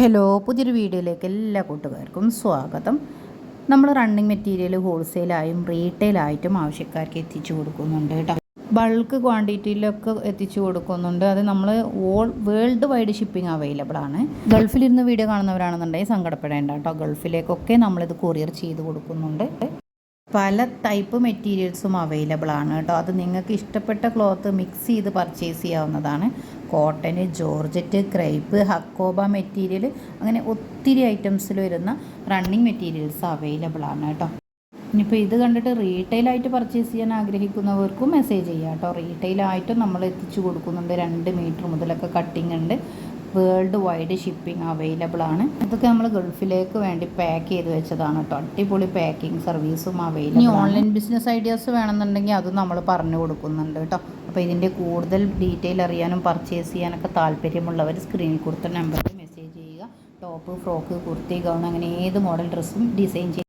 Hello പുതിയൊരു വീഡിയോയിലേക്ക് എല്ലാ കൂട്ടുകാർക്കും സ്വാഗതം. നമ്മൾ റണ്ണിങ് മെറ്റീരിയൽ ഹോൾസെയിലായും റീറ്റെയിലായിട്ടും ആവശ്യക്കാർക്ക് എത്തിച്ചു കൊടുക്കുന്നുണ്ട് കേട്ടോ. ബൾക്ക് ക്വാണ്ടിറ്റിയിലൊക്കെ എത്തിച്ചു കൊടുക്കുന്നുണ്ട്. അത് നമ്മൾ all world wide shipping available ആണ്. ഗൾഫിലിരുന്ന് വീഡിയോ കാണുന്നവരാണെന്നുണ്ടെങ്കിൽ സങ്കടപ്പെടേണ്ട കേട്ടോ. ഗൾഫിലേക്കൊക്കെ നമ്മളിത് കൊറിയർ ചെയ്ത് കൊടുക്കുന്നുണ്ട്. പല ടൈപ്പ് മെറ്റീരിയൽസും അവൈലബിൾ ആണ് കേട്ടോ. അത് നിങ്ങൾക്ക് ഇഷ്ടപ്പെട്ട ക്ലോത്ത് മിക്സ് ചെയ്ത് പർച്ചേസ് ചെയ്യാവുന്നതാണ്. Cotton georgette crepe hakoba material അങ്ങനെ ഒത്തിരി ഐറ്റംസിൽ വരുന്ന റണ്ണിങ് മെറ്റീരിയൽസ് അവൈലബിൾ ആണ് കേട്ടോ. ഇനിയിപ്പോൾ ഇത് കണ്ടിട്ട് റീറ്റെയിലായിട്ട് പർച്ചേസ് ചെയ്യാൻ ആഗ്രഹിക്കുന്നവർക്കും മെസ്സേജ് ചെയ്യാം കേട്ടോ. റീറ്റെയിലായിട്ടും നമ്മൾ എത്തിച്ചു കൊടുക്കുന്നുണ്ട്. രണ്ട് മീറ്റർ മുതലൊക്കെ കട്ടിങ് ഉണ്ട്. വേൾഡ് വൈഡ് ഷിപ്പിംഗ് അവൈലബിൾ ആണ്. ഇതൊക്കെ നമ്മൾ ഗൾഫിലേക്ക് വേണ്ടി പാക്ക് ചെയ്ത് വെച്ചതാണ് കേട്ടോ. അടിപൊളി പാക്കിംഗ് സർവീസും അവൈലബിൾ ഇനി ഓൺലൈൻ ബിസിനസ് ഐഡിയാസ് വേണമെന്നുണ്ടെങ്കിൽ അതും നമ്മൾ പറഞ്ഞു കൊടുക്കുന്നുണ്ട് കേട്ടോ. അപ്പോൾ ഇതിന്റെ കൂടുതൽ ഡീറ്റെയിൽ അറിയാനും പർച്ചേസ് ചെയ്യാനൊക്കെ താല്പര്യമുള്ളവർ സ്ക്രീനിൽ കൊടുത്ത നമ്പറിൽ മെസ്സേജ് ചെയ്യുക. ടോപ്പ് ഫ്രോക്ക് കുർത്തി ഗൗൺ അങ്ങനെ ഏത് മോഡൽ ഡ്രസ്സും ഡിസൈൻ ചെയ്യും